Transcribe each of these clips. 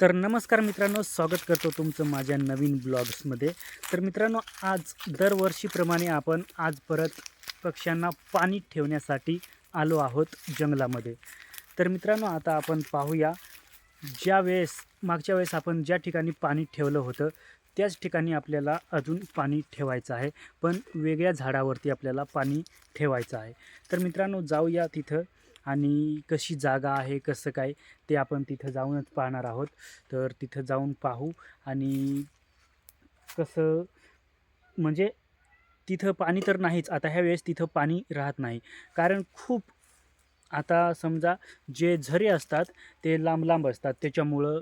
तर नमस्कार मित्रांनो स्वागत करतो तुमचं माझ्या नवीन ब्लॉग्समध्ये. तर मित्रांनो आज दरवर्षीप्रमाणे आपण आज परत पक्ष्यांना पाणी ठेवण्यासाठी आलो आहोत जंगलामध्ये. तर मित्रांनो आता आपण पाहूया ज्या वेळेस मागच्या वेळेस आपण ज्या ठिकाणी पाणी ठेवलं होतं त्याच ठिकाणी आपल्याला अजून पाणी ठेवायचं आहे. पण वेगळ्या झाडावरती आपल्याला पाणी ठेवायचं आहे. तर मित्रांनो जाऊया तिथं. आणि कशी जागा आहे कसं काय ते आपण तिथं जाऊनच पाहणार आहोत. तर तिथं जाऊन पाहू आणि कसं म्हणजे तिथं पाणी तर नाहीच. आता ह्या वेळेस तिथं पाणी राहत नाही. कारण खूप आता समजा जे झरे असतात ते लांब लांब असतात. त्याच्यामुळं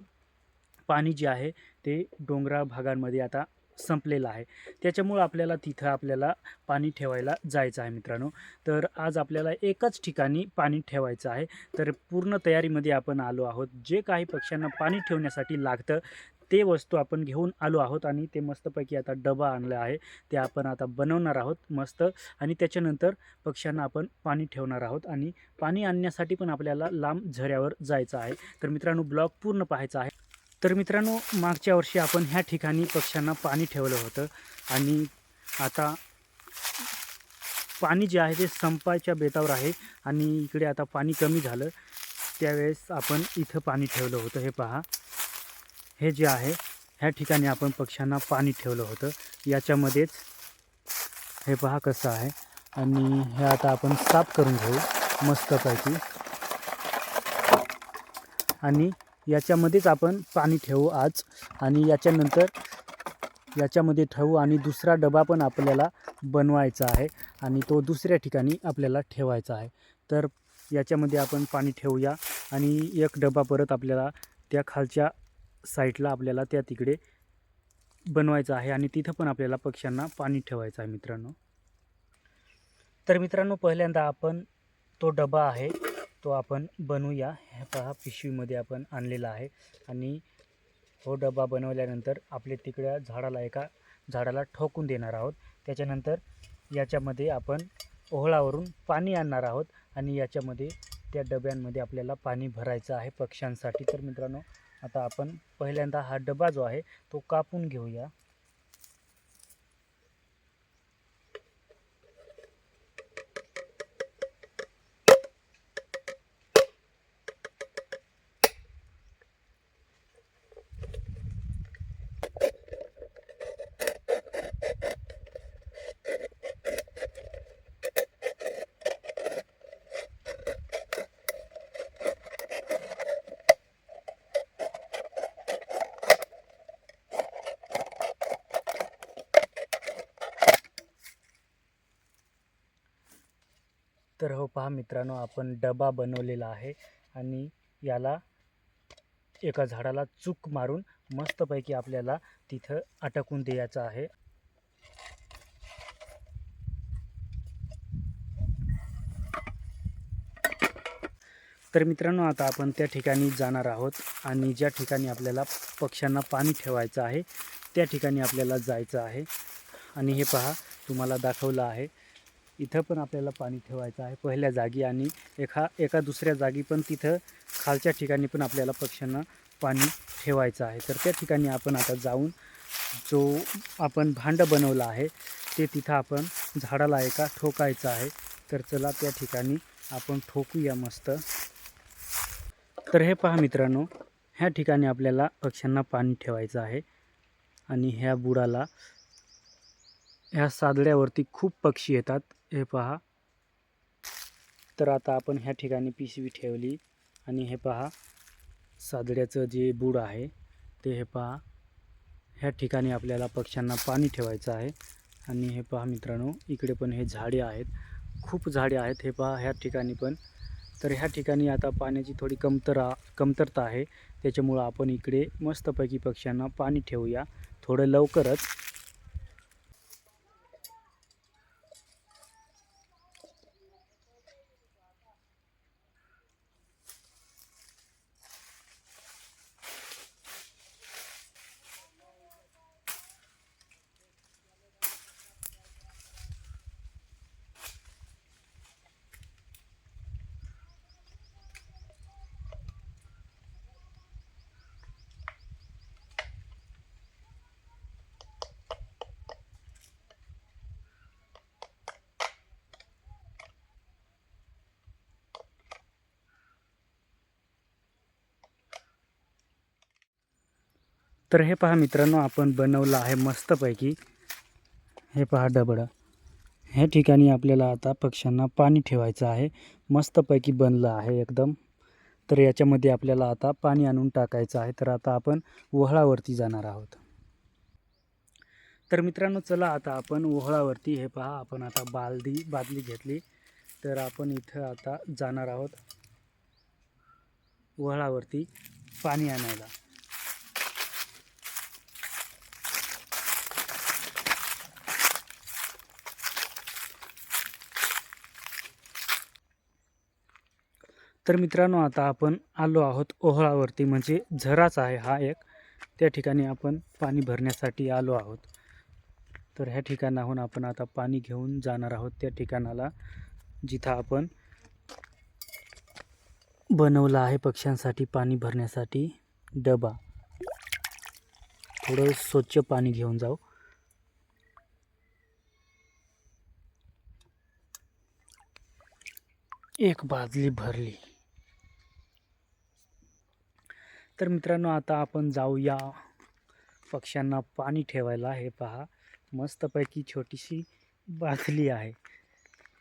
पाणी जे आहे ते डोंगराळ भागांमध्ये आता संपलेलं आहे. त्याच्यामुळं आपल्याला तिथं आपल्याला पाणी ठेवायला जायचं आहे मित्रांनो. तर आज आपल्याला एकाच ठिकाणी पाणी ठेवायचं आहे. तर पूर्ण तयारीमध्ये आपण आलो आहोत. जे काही पक्ष्यांना पाणी ठेवण्यासाठी लागतं ते वस्तू आपण घेऊन आलो आहोत आणि ते मस्तपैकी आता डबा आणला आहे. ते आपण आता बनवणार आहोत मस्त आणि त्याच्यानंतर पक्ष्यांना आपण पाणी ठेवणार आहोत आणि पाणी आणण्यासाठी पण आपल्याला लांब झऱ्यावर जायचं आहे. तर मित्रांनो ब्लॉग पूर्ण पाहायचा आहे. तर मित्रांनो मागच्या वर्षी आपण ह्या ठिकाणी पक्ष्यांना पाणी ठेवलं होतं आणि आता पाणी जे आहे ते संपायच्या बेतावर आहे आणि इकडे आता पाणी कमी झालं. त्यावेळेस आपण इथं पाणी ठेवलं होतं. हे पहा. हे जे आहे ह्या ठिकाणी आपण पक्ष्यांना पाणी ठेवलं होतं. याच्यामध्येच हे पहा कसं आहे. आणि हे आता आपण साफ करून घेऊ मस्तपैकी. आणि याच्यामध्येच आपण पाणी ठेवू आज. आणि याच्यानंतर याच्यामध्ये ठेवू आणि दुसरा डबा पण आपल्याला बनवायचा आहे. आणि तो दुसऱ्या ठिकाणी आपल्याला ठेवायचा आहे. तर याच्यामध्ये आपण पाणी ठेवूया. आणि एक डबा परत आपल्याला त्या खालच्या साईडला आपल्याला त्या तिकडे बनवायचं आहे. आणि तिथं पण आपल्याला पक्ष्यांना पाणी ठेवायचं आहे मित्रांनो. तर मित्रांनो पहिल्यांदा आपण तो डबा आहे. तो आपण बनवूया. ह्या पहा पिशवीमध्ये आपण आणलेला आहे. आणि हो डबा बनवल्यानंतर आपले तिकड्या झाडाला एका झाडाला ठोकून देणार आहोत. त्याच्यानंतर याच्यामध्ये आपण ओहळावरून पाणी आणणार आहोत. आणि याच्यामध्ये त्या डब्यांमध्ये आपल्याला पाणी भरायचं आहे पक्ष्यांसाठी. तर मित्रांनो आता आपण पहिल्यांदा हा डबा जो आहे तो कापून घेऊया. तर हो पहा मित्रांनो आपण डबा बनवलेला आहे आणि याला एका झाडाला चूक मारून मस्तपैकी आपल्याला तिथं अटकून द्यायचं आहे. तर मित्रांनो आता आपण त्या ठिकाणी जाणार आहोत आणि ज्या ठिकाणी आपल्याला पक्ष्यांना पाणी ठेवायचं आहे त्या ठिकाणी आपल्याला जायचं आहे. आणि हे पहा तुम्हाला दाखवलं आहे इथं पण आपल्याला पाणी ठेवायचं आहे. पहिल्या जागी आणि एका एका दुसऱ्या जागी पण तिथं खालच्या ठिकाणी पण आपल्याला पक्ष्यांना पाणी ठेवायचं आहे. तर त्या ठिकाणी आपण आता जाऊन जो आपण भांडं बनवलं आहे ते तिथं आपण झाडाला एका ठोकायचं आहे. तर चला त्या ठिकाणी आपण ठोकूया मस्त. तर हे पहा मित्रांनो ह्या ठिकाणी आपल्याला पक्ष्यांना पाणी ठेवायचं आहे. आणि ह्या बुडाला ह्या सादड्यावरती खूप पक्षी येतात. हे पहा. तर आता आपण ह्या ठिकाणी पिशवी ठेवली आणि हे पहा सादड्याचं जे बूड आहे ते हे पहा. ह्या ठिकाणी आपल्याला पक्ष्यांना पाणी ठेवायचं आहे. आणि हे पहा मित्रांनो इकडे पण हे झाडे आहेत. खूप झाडे आहेत हे पहा ह्या ठिकाणी पण. तर ह्या ठिकाणी आता पाण्याची थोडी कमतरा कमतरता आहे. त्याच्यामुळं आपण इकडे मस्तपैकी पक्ष्यांना पाणी ठेवूया. थोडं लवकरच. तर हे पहा मित्रांनो आपण बनवलं आहे मस्तपैकी. हे पहा डबडं ह्या ठिकाणी आपल्याला आता पक्ष्यांना पाणी ठेवायचं आहे. मस्तपैकी बनलं आहे एकदम. तर याच्यामध्ये आपल्याला आता पाणी आणून टाकायचं आहे. तर आता आपण वहळावरती जाणार आहोत. तर मित्रांनो चला आता आपण ओहळावरती हे पहा आपण आता बालदी बादली घेतली. तर आपण इथं आता जाणार आहोत ओहळावरती पाणी आणायला. तर मित्रांनो आता आपण आलो आहोत ओहळावरती. म्हणजे झराच आहे हा एक. त्या ठिकाणी आपण पाणी भरण्यासाठी आलो आहोत. तर ह्या ठिकाणाहून आपण आता पाणी घेऊन जाणार आहोत त्या ठिकाणाला जिथं आपण बनवलं आहे पक्ष्यांसाठी पाणी भरण्यासाठी डबा. थोडं स्वच्छ पाणी घेऊन जाऊ. एक बादली भरली. तर मित्रांनो आता आपण जाऊया. पक्ष्यांना पाणी ठेवायला हे पहा. मस्तपैकी छोटीशी बादली आहे.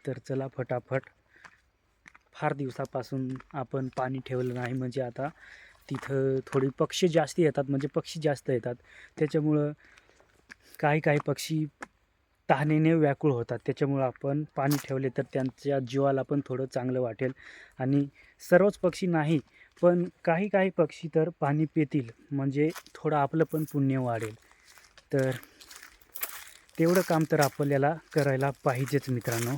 तर चला फटाफट. फार दिवसापासून आपण पाणी ठेवलं नाही. म्हणजे आता तिथं थोडी पक्षी जास्त येतात. म्हणजे पक्षी जास्त येतात. त्याच्यामुळं काही काही पक्षी तहानेने व्याकुळ होतात. त्याच्यामुळं आपण पाणी ठेवले तर त्यांच्या जीवाला पण थोडं चांगलं वाटेल. आणि सर्वच पक्षी नाही पण काही काही पक्षी तर पाणी पितील म्हणजे थोडं आपलं पण पुण्य वाढेल. तर तेवढं काम तर आपल्याला करायला पाहिजेच मित्रांनो.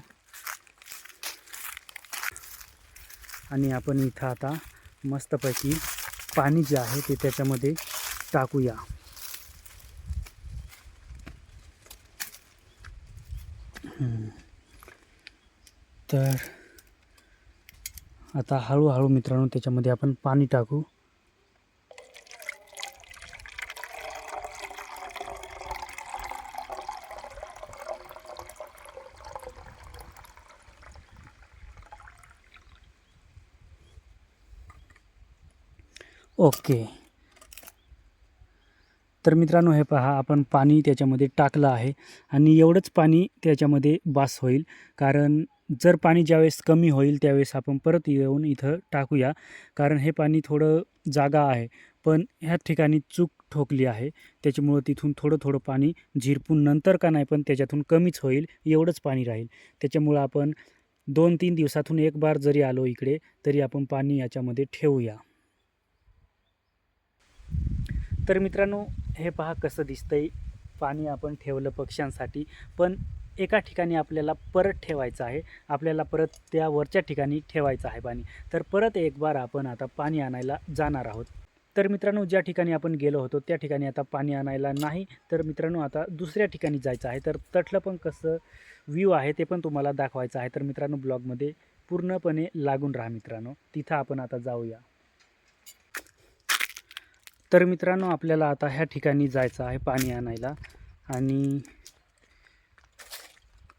आणि आपण इथं आता मस्तपैकी पाणी जे आहे ते त्याच्यामध्ये टाकूया. तर आता हळूहळू मित्रांनो त्याच्यामध्ये आपण पाणी टाकू. ओके. तर मित्रांनो हे पहा आपण पाणी त्याच्यामध्ये टाकलं आहे. आणि एवढंच पाणी त्याच्यामध्ये बास होईल कारण जर पाणी ज्यावेळेस कमी होईल त्यावेळेस आपण परत येऊन इथं टाकूया. कारण हे पाणी थोडं जागा आहे. पण ह्या ठिकाणी चूक ठोकली आहे. त्याच्यामुळं तिथून थोडं थोडं पाणी झिरपून नंतर का नाही पण त्याच्यातून कमीच होईल एवढंच पाणी राहील. त्याच्यामुळं आपण दोन तीन दिवसातून एक बार जरी आलो इकडे तरी आपण पाणी याच्यामध्ये ठेवूया. तर मित्रांनो हे पहा कसं दिसतंय. पाणी आपण ठेवलं पक्ष्यांसाठी. पण एका ठिकाणी आपल्याला परत ठेवायचं आहे. आपल्याला परत त्या वरच्या ठिकाणी ठेवायचं आहे पाणी. तर परत एक बार आपण आता पाणी आणायला जाणार आहोत. तर मित्रांनो ज्या ठिकाणी आपण गेलो होतो त्या ठिकाणी आता पाणी आणायला नाही. तर मित्रांनो आता दुसऱ्या ठिकाणी जायचं आहे. तर तटलं पण कसं व्ह्यू आहे ते पण तुम्हाला दाखवायचं आहे. तर मित्रांनो ब्लॉगमध्ये पूर्णपणे लागून राहा मित्रांनो. तिथं आपण आता जाऊया. तर मित्रांनो आपल्याला आता ह्या ठिकाणी जायचं आहे पाणी आणायला. आणि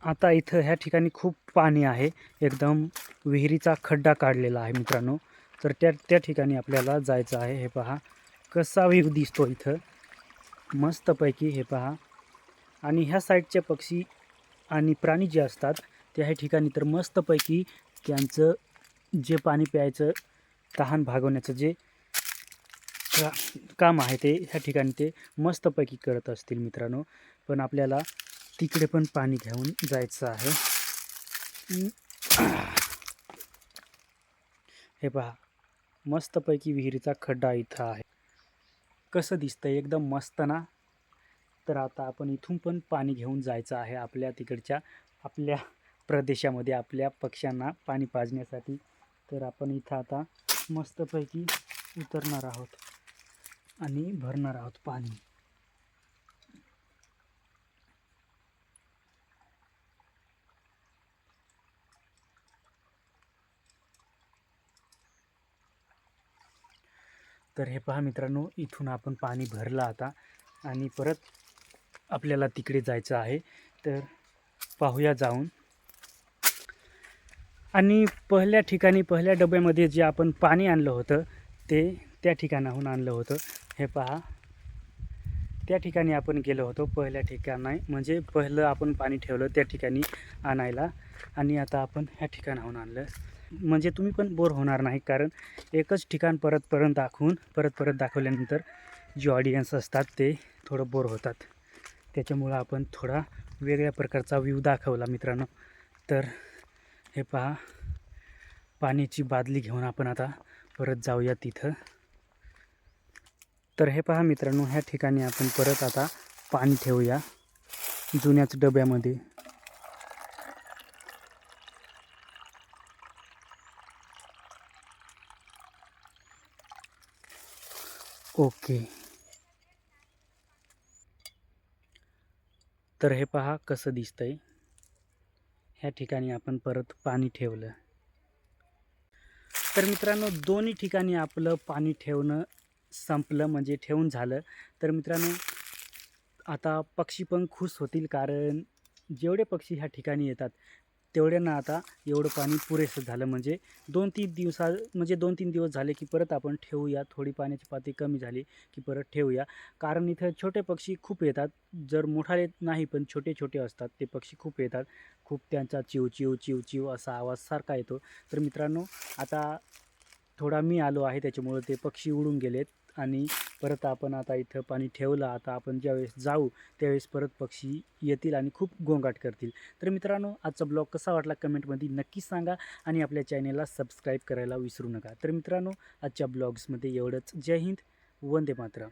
आता इथं ह्या ठिकाणी खूप पाणी आहे. एकदम विहिरीचा खड्डा काढलेला आहे मित्रांनो. तर त्या त्या ठिकाणी आपल्याला जायचं आहे. हे पहा कसा व्ह्यू दिसतो इथं. मस्तपैकी हे पहा. आणि ह्या साईडचे पक्षी आणि प्राणी जे असतात त्या ह्या ठिकाणी तर मस्तपैकी त्यांचं जे पाणी प्यायचं तहान भागवण्याचं जे का काम आहे ते ह्या ठिकाणी ते मस्तपैकी करत असतील मित्रांनो. पण आपल्याला तिकडे पण पाणी घेऊन जायचं आहे. हे पहा मस्तपैकी विहिरीचा खड्डा इथं आहे. कसं दिसतंय? एकदम मस्त ना? तर आता आपण इथून पण पाणी घेऊन जायचं आहे आपल्या तिकडच्या आपल्या प्रदेशामध्ये आपल्या पक्ष्यांना पाणी पाजण्यासाठी. तर आपण इथं आता मस्तपैकी उतरणार आहोत आणि भरणार आहोत पाणी. तर हे पहा मित्रांनो इथून आपण पाणी भरलं आता आणि परत आपल्याला तिकडे जायचं आहे. तर पाहूया जाऊन. आणि पहिल्या ठिकाणी पहिल्या डब्यामध्ये जे आपण पाणी आणलं होतं ते त्या ठिकाणाहून आणलं होतं. हे पहा. त्या ठिकाणी आपण गेलो होतो पहिल्या ठिकाणी म्हणजे पहिलं आपण पाणी ठेवलं त्या ठिकाणी आणायला. आणि आता आपण ह्या ठिकाणाहून आणलं. म्हणजे तुम्ही पण बोर होणार नाही कारण एकच ठिकाण परत परत दाखवून परत परत दाखवल्यानंतर जे ऑडियन्स असतात ते थोडं बोर होतात. त्याच्यामुळं आपण थोडा वेगळ्या प्रकारचा व्ह्यू दाखवला मित्रांनो. तर हे पहा पाण्याची बादली घेऊन आपण आता परत जाऊया तिथं. तर हे पहा मित्रांनो ह्या ठिकाणी आपण परत आता पाणी ठेवूया. जुन्याच डब्यामध्ये. ओके. तर हे पहा कसं दिसतंय. ह्या ठिकाणी आपण परत पाणी ठेवलं. तर मित्रांनो दोन्ही ठिकाणी आपलं पाणी ठेवणं संपलं म्हणजे ठेवून झालं. तर मित्रांनो आता पक्षी पण खुश होतील कारण जेवढे पक्षी ह्या ठिकाणी येतात तेवढ्यांना आता एवढं पाणी पुरेसं झालं. म्हणजे दोन तीन दिवसा म्हणजे दोन तीन दिवस झाले की परत आपण ठेवूया. थोडी पाण्याची पातळी कमी झाली की परत ठेवूया. कारण इथं छोटे पक्षी खूप येतात. जर मोठाले नाही पण छोटे छोटे असतात ते पक्षी खूप येतात. खूप त्यांचा चिव चिव चिव चिव असा आवाज सारखा येतो. तर मित्रांनो आता थोडा मी आलो आहे त्याच्यामुळं ते पक्षी उडून गेलेत. आणि परत आपण आता इथं पाणी ठेवलं आता आपण ज्यावेळेस जाऊ त्यावेळेस परत पक्षी येतील आणि खूप गोंगाट करतील. तर मित्रांनो आजचा ब्लॉग कसा वाटला कमेंटमध्ये नक्की सांगा आणि आपल्या चॅनेलला सबस्क्राईब करायला विसरू नका. तर मित्रांनो आजच्या ब्लॉग्समध्ये एवढंच. जय हिंद वंदे मातरम.